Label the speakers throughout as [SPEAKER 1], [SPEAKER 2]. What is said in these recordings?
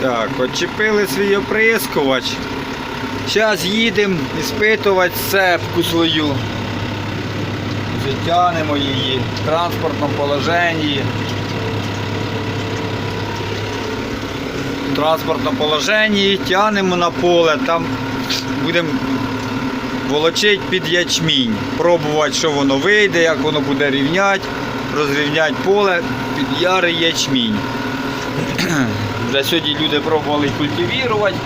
[SPEAKER 1] Так, отчепили свій оприскувач. Зараз їдемо іспитувати цепку свою. Затягнемо її в транспортному положенні. В транспортному положенні тягнемо на поле, там будемо волочити під ячмінь. Пробувати, що воно вийде, як воно буде рівняти, розрівняти поле під ярий ячмінь. Вже сьогодні люди пробували культивувати.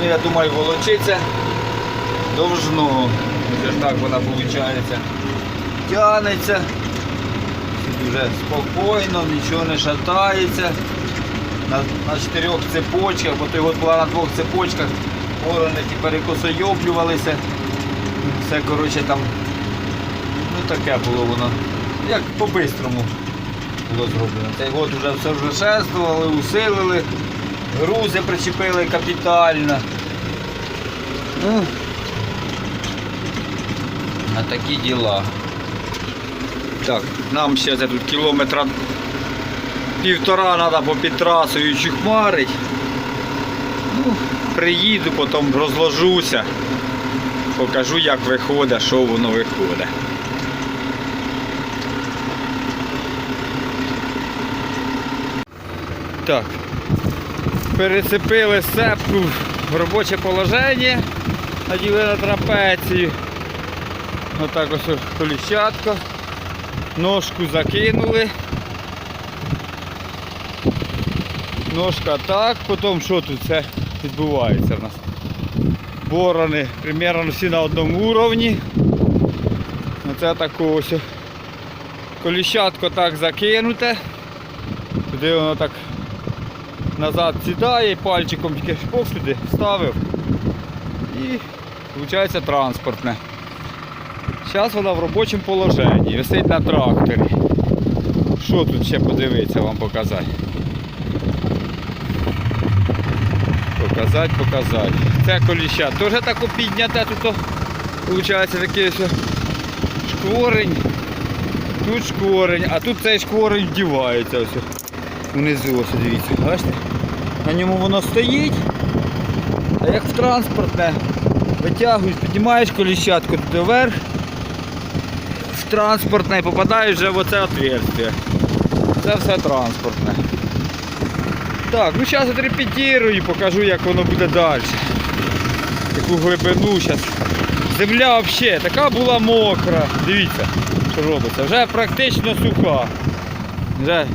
[SPEAKER 1] Ну, я думаю, волочиться довжно. Ось так вона виходить. Тянеться. Дуже спокійно, нічого не шатається. На, на чотирьох цепочках, год була на двох цепочках, ворони ті перекосойоблювалися. Все коротше там ну таке було воно. Як по-бистрому було зроблено. Цей год вже все вже шествували, усилили, грузи причепили капітально. Ну, на такі діла. Так, нам ще тут кілометра півтора треба по під трасою чухмарить. Ну, приїду, потім розложуся. Покажу як виходить, що воно виходить. Так. Перецепили сепку в робоче положення, наділи на трапецію. Отак ось коліщатка. Ножку закинули. Ножка так, потім що тут це відбувається в нас? Борони примерно всі на одному уровні. Оце таке ось коліщатко так закинуте. Туди воно так назад сідає, пальчиком тільки шпок вставив і виходить транспортне. Зараз вона в робочому положенні, висить на тракторі. Що тут ще подивитися вам показати? Показати, показати. Це коліща теж так підняте, тут виходить такий шкворень. Тут шкворень, а тут цей шкворень вдівається ось внизу, ось дивіться, бачите? На ньому воно стоїть, а як в транспортне, витягуєш, піднімаєш коліщатку туди вверх, в транспортне і попадаєш вже в оце отверстие. Це все транспортне. Так, ну зараз отрепетирую, покажу як воно буде далі. Яку глибину зараз. Земля взагалі така була мокра. Дивіться, що робиться. Вже практично суха. Вже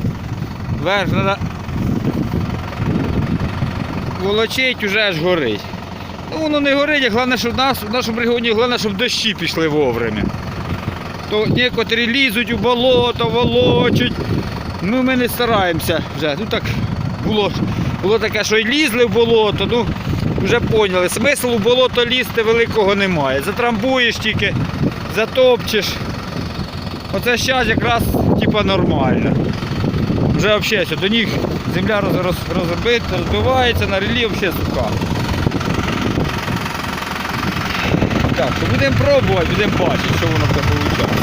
[SPEAKER 1] верх треба волочить, вже аж горить. Ну воно не горить, а головне, щоб в нас, в нашому регіоні головне, щоб дощі пішли вовремя. То некоторі лізуть у болото, волочуть. Ну ми не стараємося вже. Ну так було, було таке, що й лізли в болото, ну вже поняли. Смислу в болото лізти великого немає. Затрамбуєш тільки, затопчеш. Оце зараз якраз типа нормально. Вже взагалі до них земля роз, роз, розбита, розбивається, на релі взагалі суха. Так, то будемо пробувати, будемо бачити, що воно буде виходить.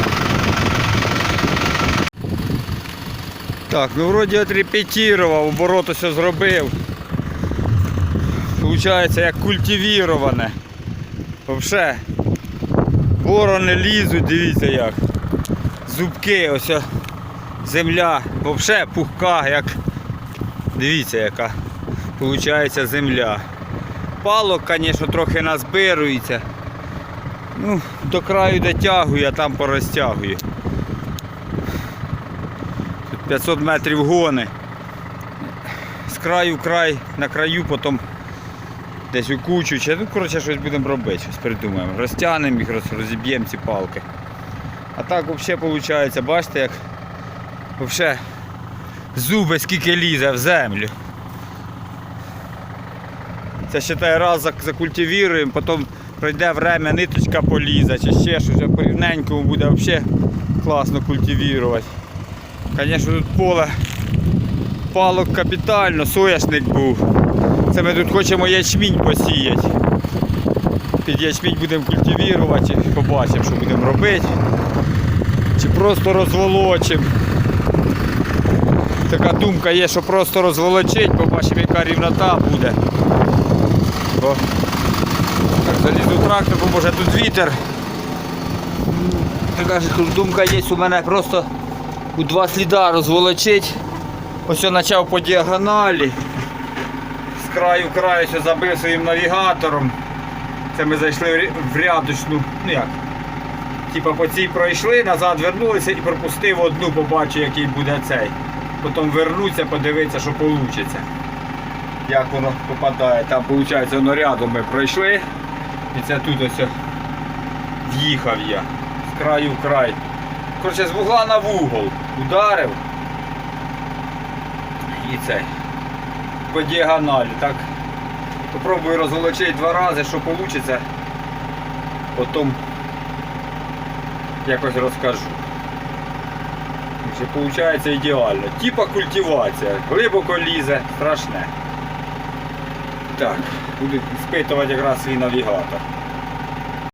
[SPEAKER 1] Так, ну вроді отрепетірував, оборот все зробив. Получається як культивіроване. Взагалі. Ворони лізуть, дивіться як. Зубки, ось земля, взагалі пухка, як. Дивіться яка. Получається земля. Палок, звісно, трохи назбирується. Ну, до краю дотягую, а там порозтягую. Тут 500 метрів гони. З краю в край, на краю, потім десь у кучу. Чи, ну, коротше, щось будемо робити, щось придумаємо. Розтягнемо їх, роз- розіб'ємо ці палки. А так взагалі виходить, бачите, як взагалі зуби скільки лізе в землю. Це ще раз зак- закультивіруємо, потім пройде время, ниточка полізе, чи ще щось вже порівненькому буде взагалі класно культивірувати. Звісно, тут поле палок капітально, соняшник був. Це ми тут хочемо ячмінь посіяти. Під ячмінь будемо культивірувати, побачимо, що будемо робити. Чи просто розволочимо. Така думка є, що просто розволочить, побачимо, яка рівнота буде. Бо так, залізу трактор, бо може тут вітер. Така ж думка є у мене просто у два сліда розволочить. Ось я почав по діагоналі. З краю в краю ще забив своїм навігатором. Це ми зайшли в рядочну, ну як, Типа по цій пройшли, назад вернулися і пропустив одну, побачив, який буде цей. Потім вернуться, подивитися, що вийде. Як воно попадає. Там виходить, воно рядом ми пройшли. І це тут ось в'їхав я. З краю в край. Коротше, з вугла на вугол. Ударив. І цей. По діагоналі. Так. Попробую розволочити два рази, що вийде. Потім якось розкажу. Що виходить ідеально. Типа культивація. Глибоко лізе, страшне. Так, буду спитувати якраз свій навігатор.